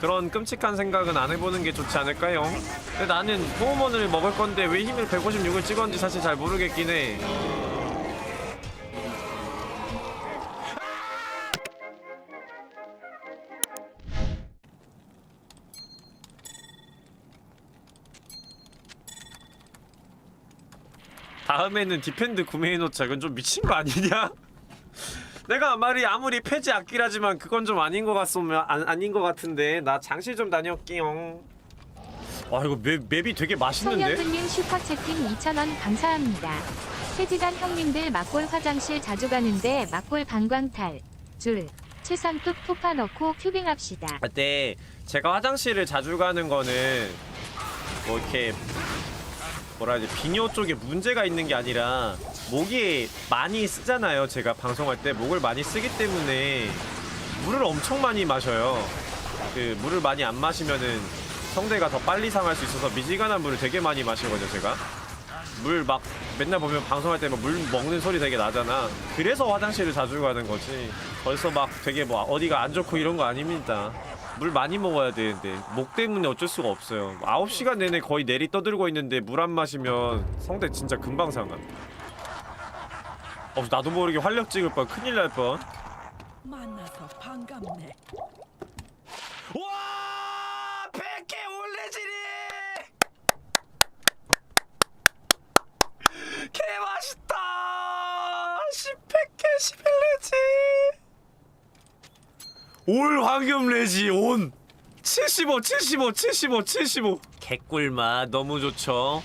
그런 끔찍한 생각은 안 해보는 게 좋지 않을까요? 근데 나는 호모몬을 먹을 건데 왜 힘을 156을 찍었는지 사실 잘 모르겠긴 해. 다음에는 디펜드 구매해놓자. 이건 좀 미친 거 아니냐? 내가 말이 아무리 폐지 악기라지만 그건 좀 아닌 것 같으면 안, 아닌 것 같은데 나 장실 좀 다녀올게요. 와 이거 맵, 맵이 되게 맛있는데? 송현준님 슈퍼채팅 2,000원 감사합니다. 세지단 형님들 막골 화장실 자주 가는데 막골 방광탈 줄 최상급 토파 넣고 큐빙합시다. 그때 제가 화장실을 자주 가는 거는 뭐 이렇게 뭐라 해야 지 비뇨 쪽에 문제가 있는 게 아니라 목이 많이 쓰잖아요. 제가 방송할 때 목을 많이 쓰기 때문에 물을 엄청 많이 마셔요. 그 물을 많이 안 마시면은 성대가 더 빨리 상할 수 있어서 미지근한 물을 되게 많이 마시거든요, 제가. 물 막 맨날 보면 방송할 때뭐물 먹는 소리 되게 나잖아. 그래서 화장실을 자주 가는 거지. 벌써 막 되게 뭐 어디가 안 좋고 이런 거 아닙니다. 물 많이 먹어야 되는데 목 때문에 어쩔 수가 없어요. 9시간 내내 거의 내리 떠들고 있는데 물 안 마시면 성대 진짜 금방 상함. 어, 나도 모르게 활력 찍을 뻔 큰일 날 뻔. 만나서 반갑네. 와! 100개 올레지리! 개 맛있다! 10개 11레지! 올 황금 레지 온! 75, 75, 75, 75. 개꿀맛 너무 좋죠.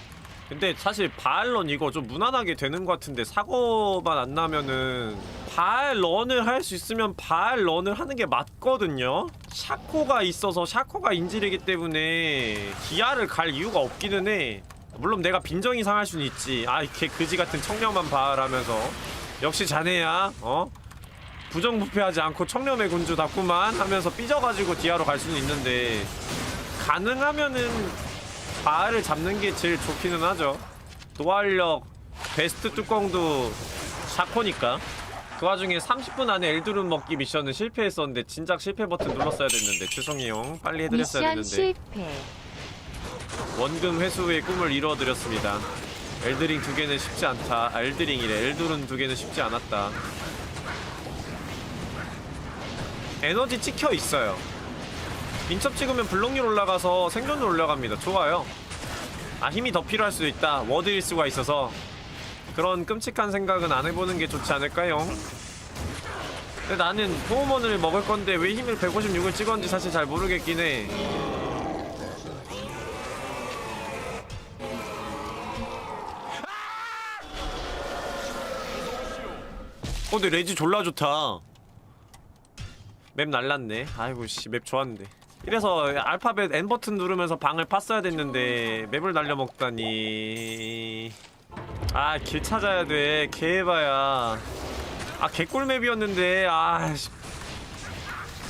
근데 사실 바알런 이거 좀 무난하게 되는 것 같은데 사고만 안 나면은 바알런을 할 수 있으면 바알런을 하는 게 맞거든요. 샤코가 있어서 샤코가 인질이기 때문에 기아를 갈 이유가 없기는 해. 물론 내가 빈정이 상할 수는 있지. 아, 이렇게 그지 같은 청렴한 바알하면서 역시 자네야. 어? 부정부패하지 않고 청렴의 군주답구만 하면서 삐져가지고 디아로 갈 수는 있는데 가능하면은 바알을 잡는 게 제일 좋기는 하죠. 노활력 베스트 뚜껑도 샤코니까. 그 와중에 30분 안에 엘드룬 먹기 미션은 실패했었는데 진작 실패 버튼 눌렀어야 됐는데 죄송해요. 빨리 해드렸어야 미션 됐는데 실패. 원금 회수의 꿈을 이루어드렸습니다. 엘드링 두 개는 쉽지 않다. 아, 엘드링이래. 엘드룬 두 개는 쉽지 않았다. 에너지 찍혀 있어요. 민첩 찍으면 블록률 올라가서 생존율 올라갑니다. 좋아요. 아 힘이 더 필요할 수도 있다. 워드일 수가 있어서 그런 끔찍한 생각은 안 해보는 게 좋지 않을까요? 근데 나는 호모몬을 먹을 건데 왜 힘을 156을 찍었는지 사실 잘 모르겠긴 해. 어 근데 레지 졸라 좋다 맵 날랐네 아이고 씨 맵 좋았는데 이래서 알파벳 N 버튼 누르면서 방을 팠어야 됐는데 맵을 날려먹다니. 아 길 찾아야 돼. 개해봐야. 아 개꿀 맵이었는데 아 씨.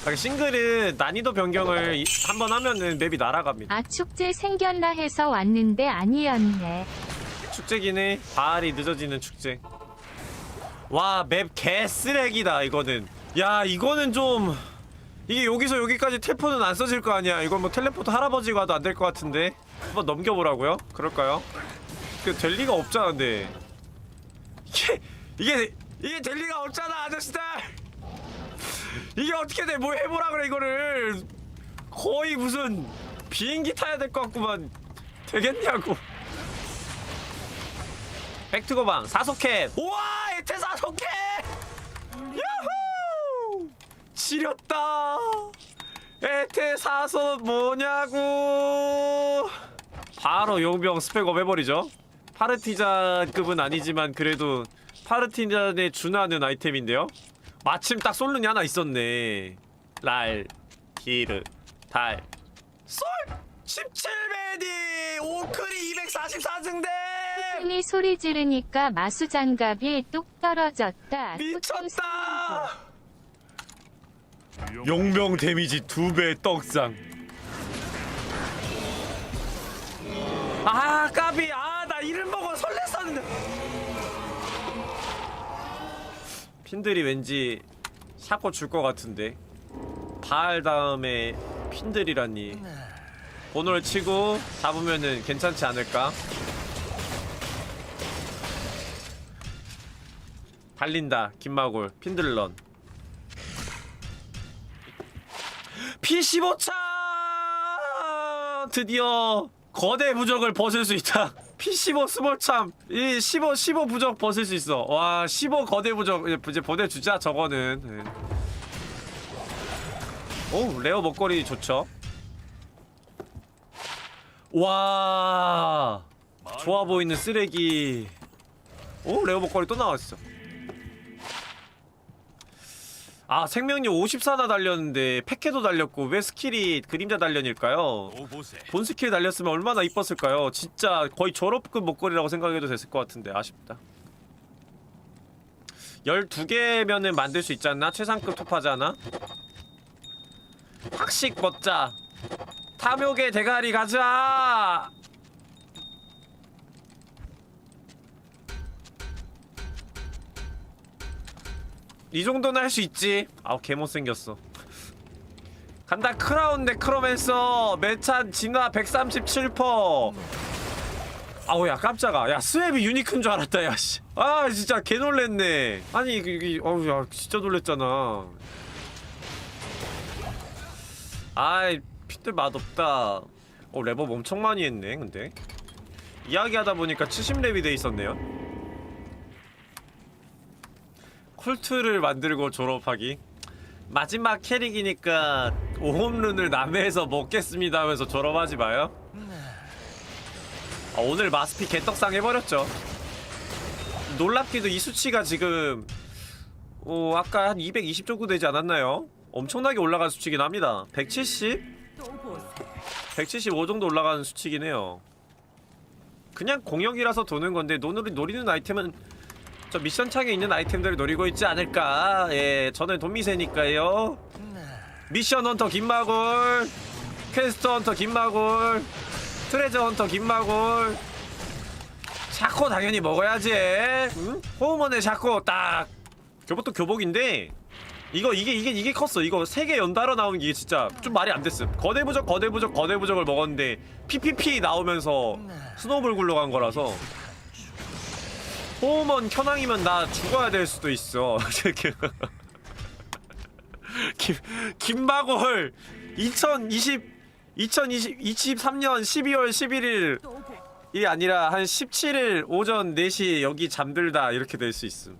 아, 싱글은 난이도 변경을 한번 하면은 맵이 날아갑니다. 아 축제 생겼나 해서 왔는데 아니었네. 축제기네. 바알이 늦어지는 축제. 와 맵 개쓰레기다 이거는. 야 이거는 좀 이게 여기서 여기까지 텔포는 안 써질 거 아니야. 이건 뭐 텔레포트 할아버지가 와도 안 될 것 같은데. 한번 넘겨보라고요? 그럴까요? 그 될 리가 없잖아 근데. 이게 이게 이게 될 리가 없잖아 아저씨들! 이게 어떻게 돼? 뭐 해보라 그래 이거를. 거의 무슨 비행기 타야 될 것 같구만. 되겠냐고. 백트고방 사소켓 우와 에테 사소켓 지렸다. 에테 사소 뭐냐고. 바로 용병 스펙업 해버리죠. 파르티잔급은 아니지만 그래도 파르티잔에 준하는 아이템인데요. 마침 딱 솔룬이 하나 있었네. 랄 기르 달. 솔! 17베디! 오크리 244승대! 이 소리 지르니까 마수 장갑이 뚝 떨어졌다. 미쳤다! 용병 데미지 두배 떡상. 아 까비 아 나 이름 보고 설렜었는데. 핀들이 왠지 샤코 줄것 같은데. 바알 다음에 핀들이라니 번호를 치고 잡으면은 괜찮지 않을까? 달린다 김마골 핀들런 P15차! 드디어 거대 부적을 벗을 수 있다. P15 스몰참. 이 15, 15 부적 벗을 수 있어. 와 15 거대 부적 이제 보내주자 저거는. 네. 오 레어 먹거리 좋죠? 와 좋아 보이는 쓰레기. 오 레어 먹거리 또 나왔어 아 생명력 54나 달렸는데 패케도 달렸고 왜 스킬이 그림자 단련일까요? 본 스킬 달렸으면 얼마나 이뻤을까요? 진짜 거의 졸업급 목걸이라고 생각해도 됐을 것 같은데 아쉽다 12개면은 만들 수 있지 않나? 최상급 토파잖아? 학식 먹자 탐욕의 대가리 가자 이 정도는 할 수 있지. 아우 개 못생겼어. 간다 크라운 대 크로맨서. 매찬 진화 137퍼. 아우 야 깜짝아. 야 스웹이 유니크인 줄 알았다 야씨. 아 진짜 개 놀랬네. 아니 이게, 어우 야 진짜 놀랬잖아. 아이 핏들 맛없다. 어 랩업 엄청 많이 했네 근데. 이야기하다 보니까 70랩이 돼 있었네요 콜트를 만들고 졸업하기 마지막 캐릭이니까 오홈룬을 남해에서 먹겠습니다 하면서 졸업하지 마요 아, 오늘 마스피 개떡상 해버렸죠 놀랍게도 이 수치가 지금 어, 아까 한 220 정도 되지 않았나요? 엄청나게 올라간 수치긴 합니다 170? 또 보세. 175 정도 올라가는 수치긴 해요 그냥 공역이라서 도는 건데 노노리 노리는 아이템은 저 미션 창에 있는 아이템들을 노리고 있지 않을까? 예 저는 돈미세니까요. 미션 헌터 김마골 퀘스트 헌터 김마골 트레저 헌터 김마골. 샤코 당연히 먹어야지 응? 호우먼의 샤코 딱. 교복도 교복인데 이거 이게 이게 이게 컸어. 이거 세 개 연달아 나오는 게 진짜 좀 말이 안 됐음. 거대 부적 거대 부적 거대 부적을 먹었는데 PPP 나오면서 스노우볼 굴러간 거라서 호우먼 현황이면 나 죽어야 될 수도 있어 김 김마골 2020 2020 23년 12월 11일 또 보. 이 아니라 한 17일 오전 4시 여기 잠들다 이렇게 될 수 있음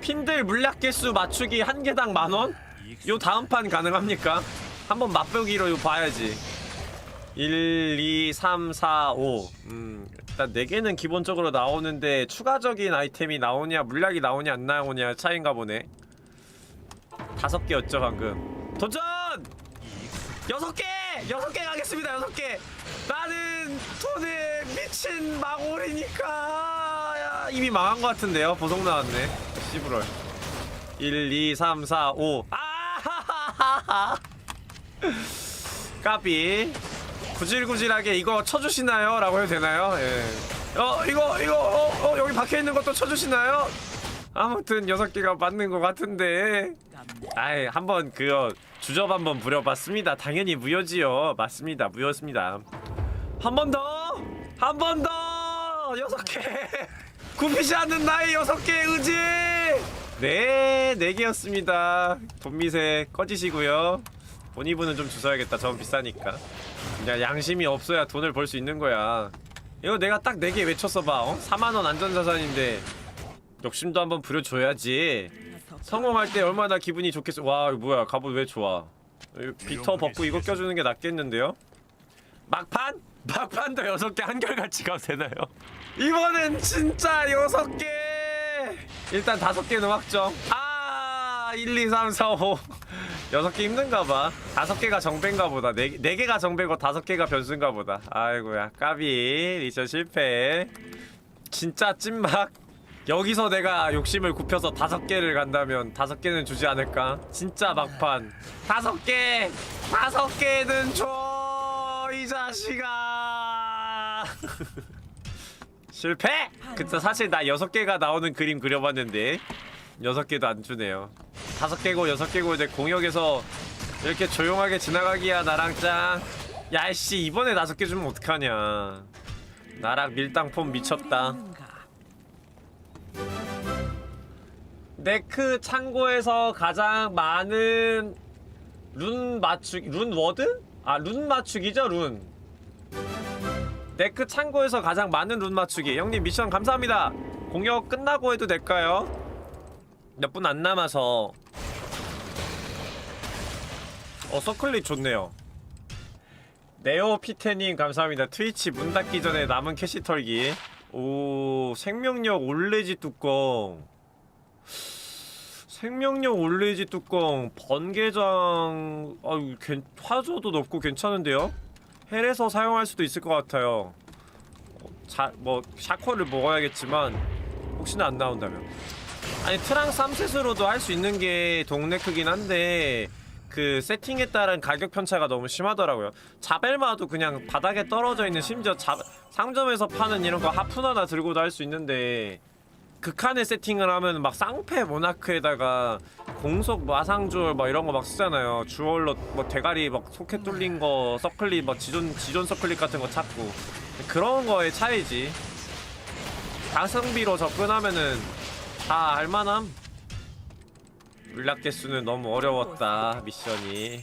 핀들 물약 개수 맞추기 한 개당 만원? 요 다음 판 가능합니까? 한번 맛보기로 봐야지 1, 2, 3, 4, 5 음, 일단 4개는 기본적으로 나오는데 추가적인 아이템이 나오냐 물약이 나오냐 안 나오냐 차이인가 보네. 다섯 개였죠 방금. 도전! 여섯 개! 여섯 개 가겠습니다 여섯 개! 나는 돈에 미친 마골이니까. 야, 이미 망한 것 같은데요? 보석 나왔네. 11월. 1 2 3 4 5 아하하하하. 까비 구질구질하게 이거 쳐주시나요? 라고 해도 되나요? 예. 어 이거 이거 어, 어 여기 박혀있는 것도 쳐주시나요? 아무튼 여섯 개가 맞는 것 같은데. 아이 한번 그거 주접 한번 부려봤습니다. 당연히 무효지요. 맞습니다. 무효습니다. 한 번 더, 한 번 더, 여섯 개. 굽히지 않는 나의 여섯 개의 의지. 네, 네 개였습니다. 돈미세 꺼지시고요. 본이분은 좀 주셔야겠다. 전 비싸니까. 야 양심이 없어야 돈을 벌 수 있는 거야. 이거 내가 딱네개 외쳤어 봐. 어? 4만 원 안전자산인데 욕심도 한번 부려줘야지. 성공할 때 얼마나 기분이 좋겠어. 와, 이거 뭐야? 갑옷 왜 좋아? 비터 벗고 이거 껴주는 게 낫겠는데요? 막판? 막판도 여섯 개 한결같이 가도 되나요? 이번엔 진짜 여섯 개! 일단 다섯 개는 확정. 아, 1, 2, 3, 4, 5. 여섯 개 힘든가 봐. 다섯 개가 정배인가 보다. 네, 네 개가 정배고 다섯 개가 변수인가 보다. 아이고야, 까비. 미션 실패. 진짜 찐막. 여기서 내가 욕심을 굽혀서 다섯 개를 간다면 다섯 개는 주지 않을까? 진짜 막판 다섯 개 다섯 개는 줘 이 자식아 실패 그때 사실 나 여섯 개가 나오는 그림 그려봤는데 여섯 개도 안 주네요 다섯 개고 여섯 개고 이제 공역에서 이렇게 조용하게 지나가기야 나랑 짱 야이씨 이번에 다섯 개 주면 어떡하냐 나랑 밀당폼 미쳤다? 네크 창고에서 가장 많은 룬 맞추기 룬 워드? 아 룬 맞추기죠 룬 네크 창고에서 가장 많은 룬 맞추기 형님 미션 감사합니다 공격 끝나고 해도 될까요? 몇 분 안 남아서. 어 서클릿 좋네요. 네오피테님 감사합니다. 트위치 문 닫기 전에 남은 캐시 털기. 오 생명력 올레지 뚜껑. 생명력 올레지 뚜껑. 번개장 아유 괜, 화조도 높고 괜찮은데요? 헬에서 사용할 수도 있을 것 같아요. 어, 자, 뭐 샤코를 먹어야겠지만 혹시나 안 나온다면 아니 트랑 3셋으로도 할 수 있는 게 동네 크긴 한데 그 세팅에 따른 가격 편차가 너무 심하더라고요 자벨마도 그냥 바닥에 떨어져 있는 심지어 자, 상점에서 파는 이런 거 하푼 하나 들고도 할 수 있는데 극한의 세팅을 하면 막 쌍패 모나크에다가 공속 마상주얼 막 이런 거 막 쓰잖아요. 주얼로 뭐 대가리 막 소켓 뚫린 거 서클릿 막 지존 지존 서클릿 같은 거 찾고 그런 거의 차이지. 가성비로 접근하면은 다 알만함. 물약 개수는 너무 어려웠다 미션이.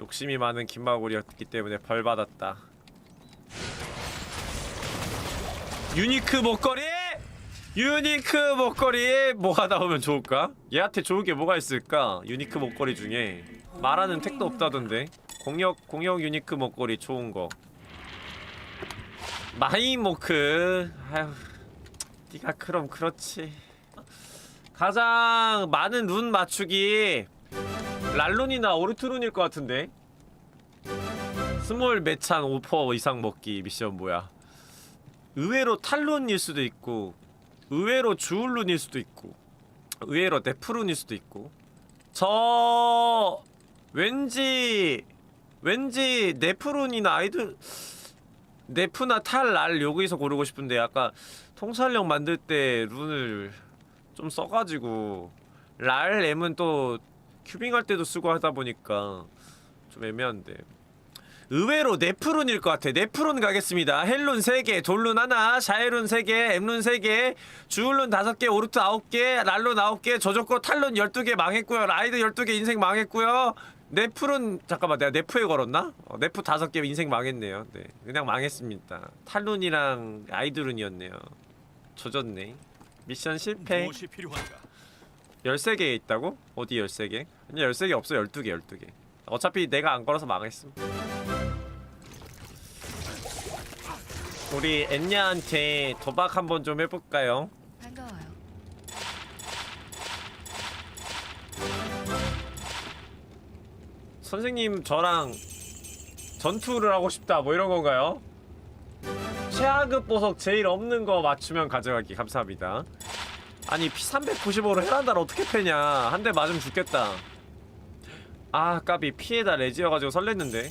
욕심이 많은 김마골이었기 때문에 벌 받았다. 유니크 목걸이! 유니크 목걸이 뭐가 나오면 좋을까? 얘한테 좋은 게 뭐가 있을까? 유니크 목걸이 중에 말하는 택도 없다던데 공역 공역 유니크 목걸이 좋은 거 마이모크 아휴 네가 그럼 그렇지. 가장 많은 룬 맞추기. 랄룬이나 오르트룬일 것 같은데. 스몰 매찬 5% 이상 먹기 미션 뭐야? 의외로 탈룬일 수도 있고 의외로 주울룬일 수도 있고 의외로 네프룬일 수도 있고. 저 왠지 왠지 네프룬이나 아이들 네프나 탈랄 여기서 고르고 싶은데 아까 통살력 만들 때 룬을 좀 써가지고 랄 M은 또 큐빙 할 때도 쓰고 하다 보니까 좀 애매한데 의외로 네프룬일 것 같아. 네프룬 가겠습니다. 헬룬 3개, 돌룬 하나, 샤에룬 3개, 엠룬 3개, 주울룬 5개, 오르트 9개, 랄룬 9개, 저조코 탈룬 12개 망했고요. 라이드 12개 인생 망했고요. 네프룬 잠깐만 내가 네프에 걸었나? 어, 네프 5개 인생 망했네요. 네. 그냥 망했습니다. 탈룬이랑 아이드룬이었네요. 조졌네. 미션 실패. 무엇이 필요한가? 13개 있다고? 어디 13개? 아니 13개 없어 12개 12개 어차피 내가 안 걸어서 망했음 우리 엔냐한테 도박 한번 좀 해볼까요? 반가워요. 선생님 저랑 전투를 하고 싶다 뭐 이런 건가요? 최하급 보석 제일 없는 거 맞추면 가져가기. 감사합니다. 아니 P395로 헤란다를 어떻게 패냐. 한 대 맞으면 죽겠다. 아 까비. 피에다. 레지여가지고 설렜는데.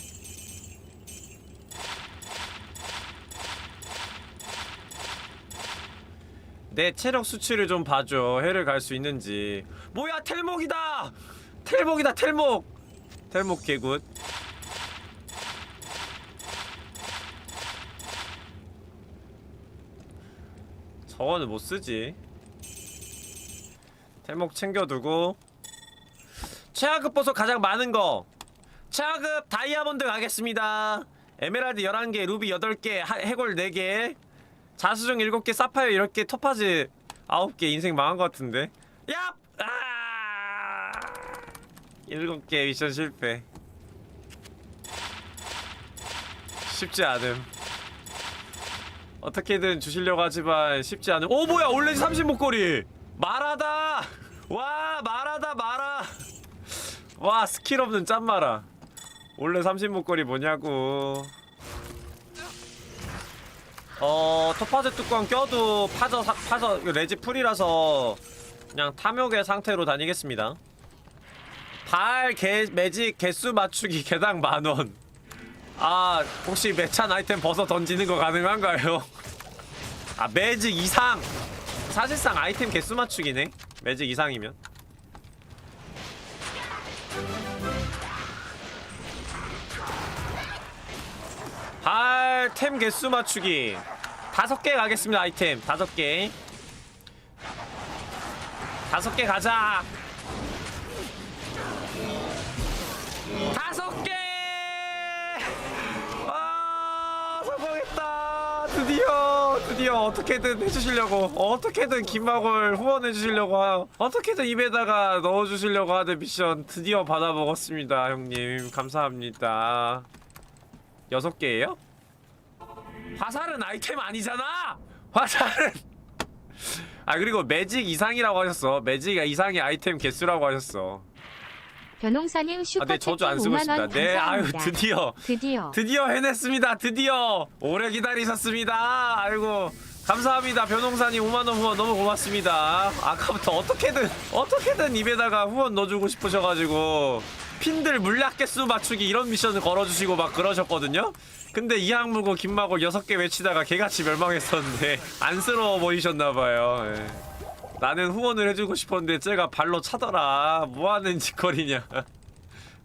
내 체력 수치를 좀 봐줘. 해를 갈 수 있는지. 뭐야 텔목이다! 텔목이다 텔목 텔목 개굿. 저거는 못 쓰지. 텔목 챙겨두고. 최하급 보석 가장 많은 거. 최하급 다이아몬드 가겠습니다. 에메랄드 11개 루비 8개 하- 해골 4개. 자수정 7개 사파이어 10개 토파즈 9개 인생 망한 것 같은데. 얍! 아! 7개 미션 실패. 쉽지 않음. 어떻게든 주시려고 하지만 쉽지 않음. 오 뭐야! 올레지 30 목걸이! 말하다! 와 말하다 말아 와 스킬 없는 짠마라. 원래 30 목걸이 뭐냐고. 어 토파즈 뚜껑 껴도 파져 사, 파져 이거 레지 풀이라서 그냥 탐욕의 상태로 다니겠습니다 발 개, 매직 개수 맞추기 개당 만원. 아 혹시 매찬 아이템 벗어 던지는 거 가능한가요? 아 매직 이상. 사실상 아이템 개수 맞추기네. 매직 이상이면. 발템 개수 맞추기. 다섯 개 가겠습니다 아이템. 다섯 개. 다섯 개 가자. 드디어, 드디어 어떻게든 해주시려고, 어떻게든 김막을 후원해주시려고, 하- 어떻게든 입에다가 넣어주시려고 하는 미션 드디어 받아먹었습니다, 형님. 감사합니다. 여섯 개예요? 화살은 아이템 아니잖아! 화살은! 아, 그리고 매직 이상이라고 하셨어. 매직 이상의 아이템 개수라고 하셨어. 변홍사님 아, 슈퍼 네, 채팅 저주 안 쓰고 5만 있습니다. 원 네, 아유, 감사합니다. 드디어. 드디어 드디어 해냈습니다. 드디어 오래 기다리셨습니다. 아이고 감사합니다. 변홍사님 5만 원 후원 너무 고맙습니다. 아까부터 어떻게든 어떻게든 입에다가 후원 넣어주고 싶으셔가지고 핀들 물약 개수 맞추기 이런 미션을 걸어주시고 막 그러셨거든요. 근데 이항무고 김마고 여섯 개 외치다가 개같이 멸망했었는데 안쓰러워 보이셨나봐요. 예. 나는 후원을 해주고 싶었는데 쟤가 발로 차더라. 뭐하는 짓거리냐.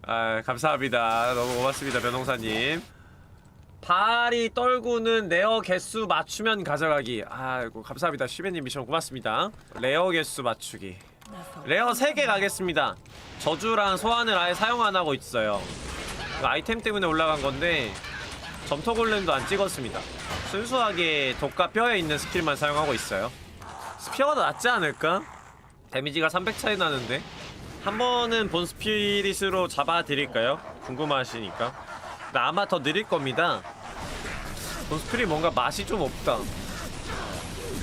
아 감사합니다. 너무 고맙습니다 변홍사님. 발이 떨구는 레어 개수 맞추면 가져가기. 아이고 감사합니다. 쉬베님 미션 고맙습니다. 레어 개수 맞추기. 레어 3개 가겠습니다. 저주랑 소환을 아예 사용 안 하고 있어요. 아이템 때문에 올라간 건데 점토 골렘도 안 찍었습니다. 순수하게 독과 뼈에 있는 스킬만 사용하고 있어요 스피어가 더 낫지 않을까? 데미지가 300 차이 나는데? 한 번은 본 스피릿으로 잡아드릴까요? 궁금하시니까. 근데 아마 더 느릴 겁니다. 본 스피릿 뭔가 맛이 좀 없다.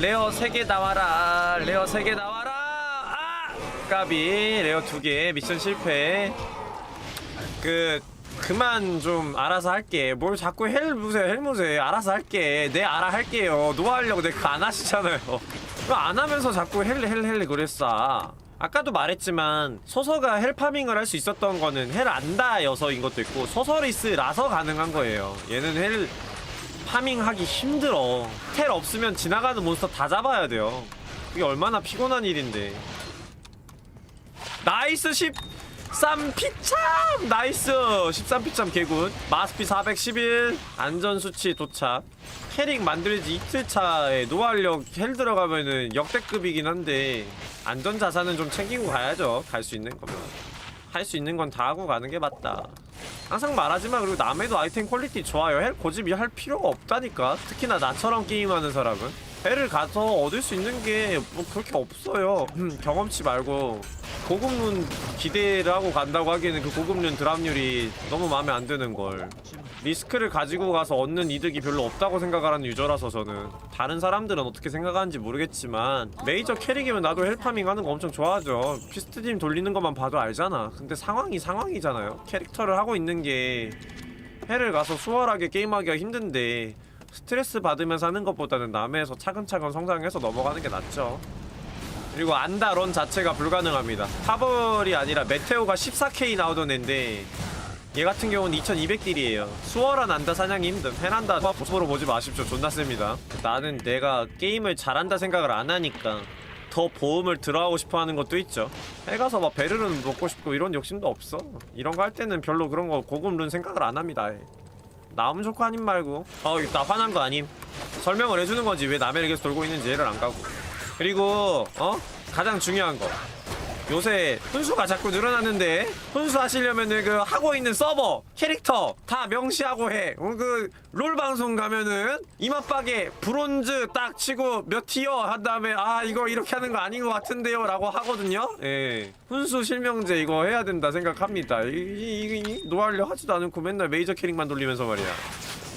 레어 3개 나와라. 레어 3개 나와라. 아! 까비. 레어 2개. 미션 실패. 그 그만 좀 알아서 할게. 뭘 자꾸 헬무세 헬무세 알아서 할게. 내 알아 할게요. 노하려고 내 그거 안 하시잖아요 그거 안 하면서 자꾸 헬헬헬 그랬어. 아까도 말했지만 소서가 헬 파밍을 할 수 있었던 거는 헬 안다여서인 것도 있고 소서리스라서 가능한 거예요. 얘는 헬 파밍하기 힘들어. 텔 없으면 지나가는 몬스터 다 잡아야 돼요. 그게 얼마나 피곤한 일인데. 나이스 13피참! 나이스! 13피참 개굿. 마스피 411 안전수치 도착. 캐릭 만들지 이틀 차에 노활력 헬 들어가면은 역대급이긴 한데 안전자산은 좀 챙기고 가야죠. 갈 수 있는 거면. 할 수 있는 건 다 하고 가는 게 맞다. 항상 말하지만 그리고 남의도 아이템 퀄리티 좋아요. 헬 고집이 할 필요가 없다니까. 특히나 나처럼 게임하는 사람은. 헬을 가서 얻을 수 있는 게 뭐 그렇게 없어요. 음, 경험치 말고 고급룬 기대를 하고 간다고 하기에는 그 고급룬 드랍률이 너무 마음에 안 드는 걸. 리스크를 가지고 가서 얻는 이득이 별로 없다고 생각을 하는 유저라서 저는. 다른 사람들은 어떻게 생각하는지 모르겠지만 메이저 캐릭이면 나도 헬파밍 하는 거 엄청 좋아하죠. 피스트짐 돌리는 것만 봐도 알잖아. 근데 상황이 상황이잖아요. 캐릭터를 하고 있는 게 헬을 가서 수월하게 게임하기가 힘든데 스트레스 받으면서 하는 것보다는 남에서 차근차근 성장해서 넘어가는 게 낫죠 그리고 안다론 자체가 불가능합니다. 파벌이 아니라 메테오가 14K 나오던 앤데 얘 같은 경우는 2200딜이에요. 수월한 안다 사냥이 힘듦 해난다 보스보로 보지 마십시오. 존나 셉니다. 나는 내가 게임을 잘한다 생각을 안 하니까 더 보험을 들어가고 싶어 하는 것도 있죠. 해가서 막 베르는 먹고 싶고 이런 욕심도 없어. 이런 거 할 때는 별로 그런 거 고급 룬 생각을 안 합니다. 나오면 좋고 아님 말고. 어나 화난 거 아님. 설명을 해주는 거지. 왜 남의 에게서 돌고 있는지 이해를 안 가고 그리고 어? 가장 중요한 거. 요새 훈수가 자꾸 늘어났는데 훈수 하시려면은 그 하고 있는 서버 캐릭터 다 명시하고 해 그 롤 방송 가면은 이맛박에 브론즈 딱 치고 몇 티어 한 다음에 아 이거 이렇게 하는 거 아닌 것 같은데요 라고 하거든요. 예. 훈수 실명제 이거 해야 된다 생각합니다. 이, 이, 이, 이 노하려 하지도 않고 맨날 메이저 캐릭만 돌리면서 말이야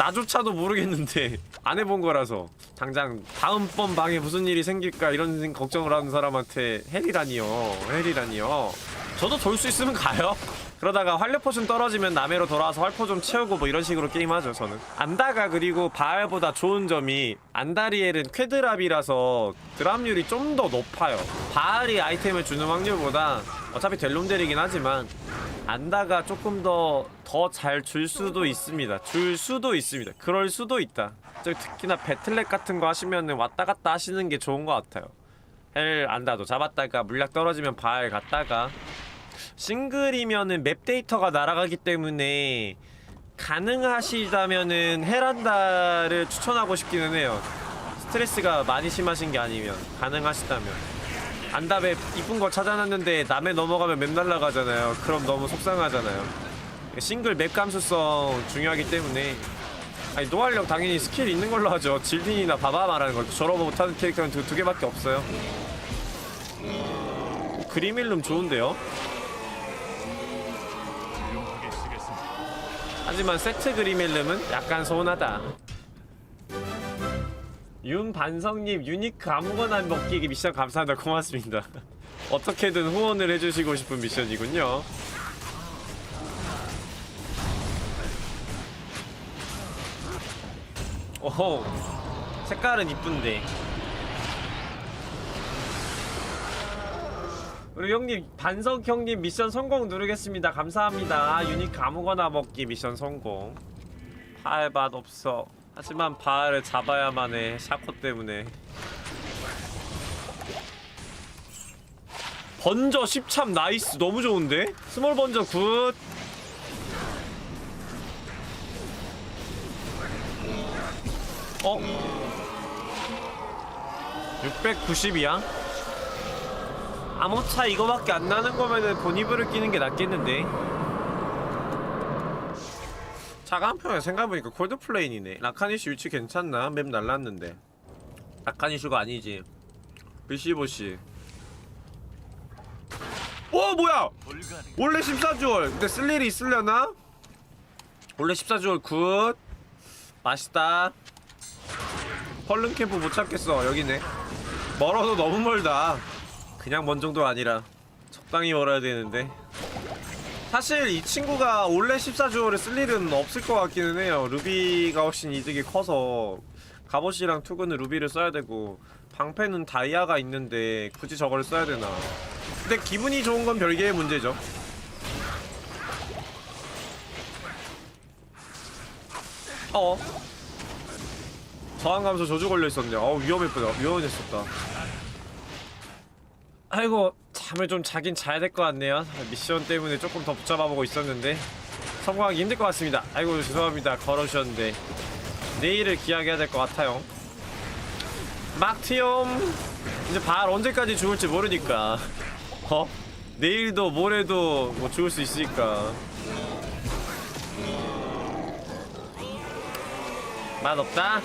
나조차도 모르겠는데 안 해본 거라서 당장 다음번 방에 무슨 일이 생길까 이런 생- 걱정을 하는 사람한테 헬이라니요 헬이라니요. 저도 돌 수 있으면 가요. 그러다가 활력 포션 떨어지면 남해로 돌아와서 활포 좀 채우고 뭐 이런 식으로 게임하죠 저는. 안다가 그리고 바알보다 좋은 점이 안다리엘은 쾌드랍이라서 드랍률이 좀 더 높아요. 바알이 아이템을 주는 확률보다 어차피 델롬델이긴 하지만 안다가 조금 더 더 잘 줄 수도 있습니다. 줄 수도 있습니다. 그럴 수도 있다. 저 특히나 배틀넷 같은 거 하시면은 왔다 갔다 하시는 게 좋은 것 같아요. 헬 안다도 잡았다가 물약 떨어지면 바알 갔다가 싱글이면은 맵 데이터가 날아가기 때문에 가능하시다면은 헤란다를 추천하고 싶기는 해요. 스트레스가 많이 심하신 게 아니면 가능하시다면 안답에 이쁜 거 찾아놨는데 남에 넘어가면 맵 날라가잖아요. 그럼 너무 속상하잖아요. 싱글 맵 감수성 중요하기 때문에 아니 노활력 당연히 스킬 있는 걸로 하죠. 질딘이나 바바 말하는 걸 저러 못하는 캐릭터는 두, 두 개밖에 없어요. 그리밀룸 좋은데요? 하지만 세트 그리밀름은 약간 서운하다. 윤반성님 유니크 아무거나 먹기 미션 감사합니다. 고맙습니다. 어떻게든 후원을 해주시고 싶은 미션이군요. 오호 색깔은 이쁜데 우리 형님 반석 형님 미션 성공 누르겠습니다 감사합니다 유니크 아무거나 먹기 미션 성공 파알밭 없어 하지만 바알을 잡아야만 해 샤코 때문에 번저 10참 나이스 너무 좋은데? 스몰 번저 굿 어? 690이야? 암호차 이거밖에 안 나는 거면은 본이브를 끼는 게 낫겠는데 한편에 생각해보니까 콜드플레인이네. 라카니슈 위치 괜찮나? 맵 날랐는데. 라카니슈가 아니지. 비시보시 오 뭐야! 원래 14주얼 근데 쓸 일이 있으려나? 원래 14주얼 굿. 맛있다. 펄른 캠프 못 찾겠어. 여기네. 멀어도 너무 멀다. 그냥 먼 정도 아니라 적당히 멀어야 되는데 사실 이 친구가 원래 14주얼을 쓸 일은 없을 것 같기는 해요 루비가 훨씬 이득이 커서 갑옷이랑 투구는 루비를 써야 되고 방패는 다이아가 있는데 굳이 저걸 써야 되나 근데 기분이 좋은 건 별개의 문제죠 어 저항 감소 저주 걸려 있었네. 어우 위험했구나. 위험했었다. 아이고 잠을 좀 자긴 자야 될 것 같네요. 미션 때문에 조금 더 붙잡아 보고 있었는데 성공하기 힘들 것 같습니다. 아이고 죄송합니다. 걸어주셨는데 내일을 기약해야 될 것 같아요. 막티엄 이제 발 언제까지 죽을지 모르니까 어 내일도 모레도 뭐 죽을 수 있으니까 맛 없다.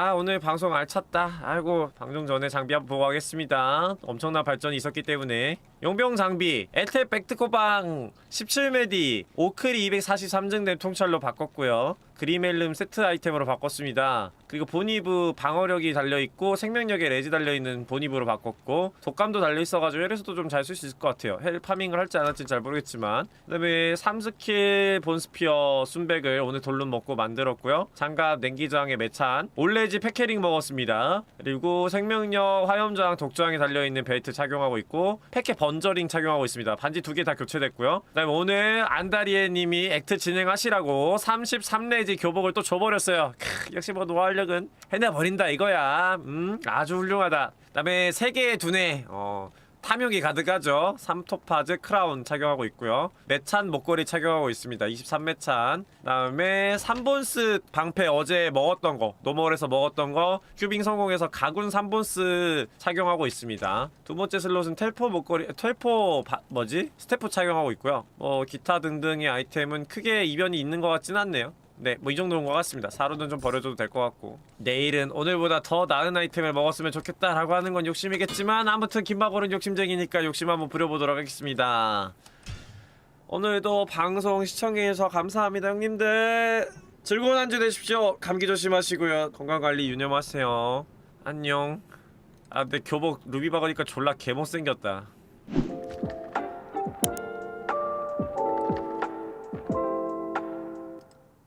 아 오늘 방송 알찼다. 아이고 방송 전에 장비 한번 보고 가겠습니다. 엄청난 발전이 있었기 때문에 용병 장비 에테 백트코방 17메디 오크리 243증된 통찰로 바꿨고요. 그리멜름 세트 아이템으로 바꿨습니다. 그리고 보니브 방어력이 달려있고 생명력에 레지 달려있는 보니브로 바꿨고 독감도 달려있어가지고 헬에서도 좀 잘 쓸 수 있을 것 같아요. 헬 파밍을 할지 안 할지 잘 모르겠지만. 그 다음에 3스킬 본스피어 순백을 오늘 돌룸 먹고 만들었고요. 장갑 냉기저항에 매찬 올레지 패캐링 먹었습니다. 그리고 생명력 화염저항 독저항에 달려있는 벨트 착용하고 있고 패캐 번저링 착용하고 있습니다. 반지 두 개 다 교체됐고요. 그 다음에 오늘 안다리에 님이 액트 진행하시라고 33레지 교복을 또 줘버렸어요. 크, 역시 뭐 노화력은 해내버린다 이거야. 음 아주 훌륭하다. 그 다음에 세 개의 두뇌 어 탐욕이 가득하죠. 3토파즈 크라운 착용하고 있고요. 매찬 목걸이 착용하고 있습니다. 23매찬. 다음에 3본스 방패 어제 먹었던 거, 노멀에서 먹었던 거, 큐빙 성공해서 가군 3본스 착용하고 있습니다. 두 번째 슬롯은 텔포 목걸이, 텔포 바, 뭐지? 스태프 착용하고 있고요. 뭐 기타 등등의 아이템은 크게 이변이 있는 것 같진 않네요. 네, 뭐 이 정도인 것 같습니다. 사료는 좀 버려줘도 될 것 같고 내일은 오늘보다 더 나은 아이템을 먹었으면 좋겠다라고 하는 건 욕심이겠지만 아무튼 김바골은 욕심쟁이니까 욕심 한번 부려보도록 하겠습니다. 오늘도 방송 시청해주셔서 감사합니다, 형님들. 즐거운 한 주 되십시오. 감기 조심하시고요. 건강관리 유념하세요. 안녕. 아, 근데 교복 루비 박으니까 졸라 개못생겼다.